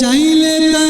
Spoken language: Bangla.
চাইলে তা